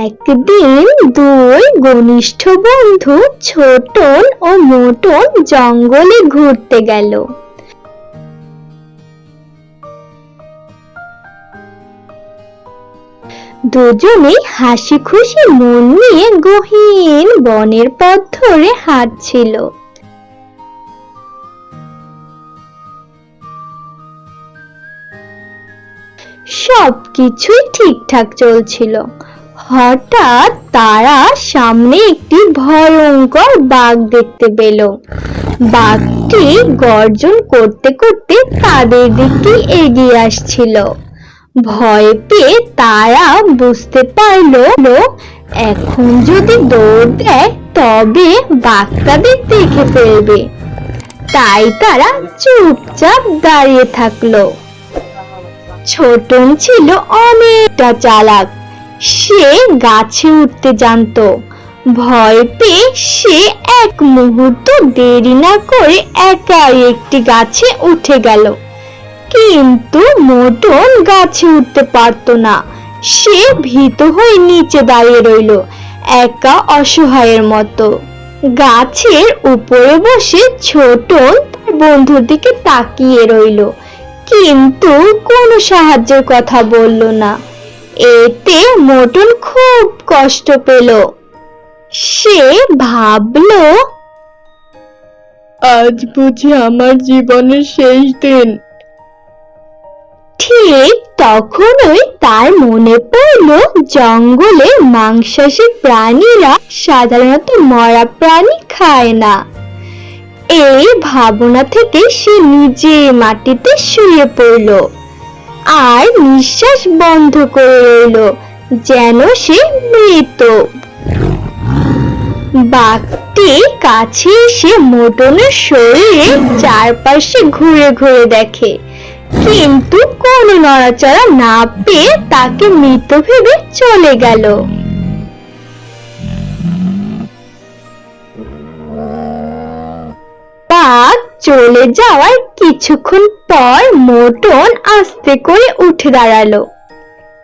একদিন দুই ঘনিষ্ঠ বন্ধু ছোটন ও মোটন জঙ্গলে ঘুরতে গেল। দুজনে হাসি খুশি মন নিয়ে গহীন বনের পথ ধরে হাঁটছিল। সবকিছুই ঠিকঠাক চলছিল। হঠাৎ তারা সামনে একটি ভয়ঙ্কর বাঘ দেখতে পেল। বাঘটি গর্জন করতে করতে তাদের দিকে এগিয়ে আসছিল। ভয় পেয়ে তারা বুঝতে পারল, এখন যদি দৌড় দেয়, তবে বাঘ তাদের দেখে ফেলবে। তাই তারা চুপচাপ দাঁড়িয়ে থাকল। ছোটন ছিল অনেকটা চালাক। সে গাছে উঠতে জানতো। ভয় পেয়ে সে এক মুহূর্ত দেরি না করে একাই একটি গাছে উঠে গেল। কিন্তু মোটন গাছে উঠতে পারতো না। সে ভীত হয়ে নিচে দাঁড়িয়ে রইল, একা অসহায়ের মতো। গাছের উপরে বসে ছোটন তার বন্ধুর দিকে তাকিয়ে রইল, কিন্তু কোনো সাহায্যের কথা বলল না। এতে মোটন খুব কষ্ট পেল। সে ভাবলো আজ বুঝি আমার জীবনের শেষ দিন। ঠিক তখনই তার মনে পড়ল জঙ্গলে মাংসাশী প্রাণীরা সাধারণত মরা প্রাণী খায় না। এই ভাবনা থেকে সে নিজে মাটিতে শুয়ে পড়ল। আর নিঃশ্বাস বন্ধ করে রইল, যেন সে মৃত। বাঘটি কাছে এসে মোটনের শরীরে চারপাশে ঘুরে ঘুরে দেখে, কিন্তু কোনো নড়াচড়া না পেয়ে তাকে মৃত ভেবে চলে গেল। বাঘ চলে যাওয়ার কিছুক্ষণ পর মোটন আস্তে করে উঠে দাঁড়াল।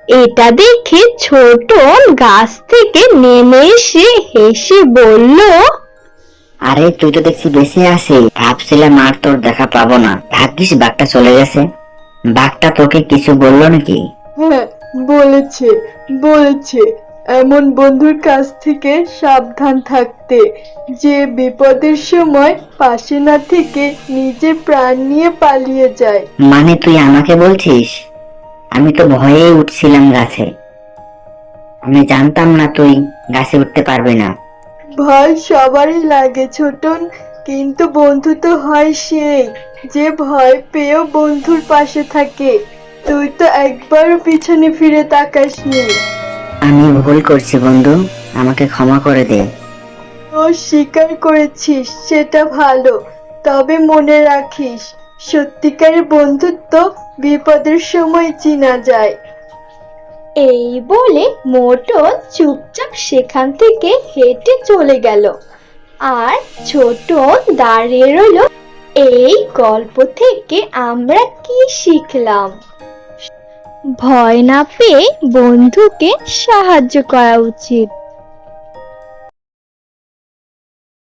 এটা দেখে ছোটন গাছ থেকে নেমে এসে হেসে বলল আরে তুই তো দেখছি বেঁচে আছিস। ভাবছিলাম আর তোর দেখা পাবো না। ভাগ্যিস বাঘটা চলে গেছে। বাঘটা তোকে কিছু বলল নাকি? হ্যাঁ বলেছে বলেছে। এমন বন্ধুর কাছ থেকে সাবধান থাকতে। যে বিপদের সময় পাশে না থেকে নিজে প্রাণ নিয়ে পালিয়ে যায়। মানে তুই আমাকে বলছিস? আমি তো ভয়েই উঠছিলাম গাছে। আমি জানতাম না তুই গাছে উঠতে পারবি না। ভয় সবারই লাগে ছোটন কিন্তু বন্ধু তো হয় সেই। যে ভয় পেয়েও বন্ধুর পাশে থাকে। তুই তো একবারও পিছনে ফিরে তাকাসনি। আমি ভুল করছি বন্ধু। আমাকে ক্ষমা করে দে। ও স্বীকার করেছিস সেটা ভালো। তবে মনে রাখিস সত্যিকারের বন্ধুত্ব বিপদের সময় চিনা যায়। এই বলে মোটর চুপচাপ সেখান থেকে হেঁটে চলে গেল। আর ছোট দাঁড়িয়ে রইল এই গল্প থেকে আমরা কি শিখলাম? ভয় না পেয়ে বন্ধুকে সাহায্য করা উচিত।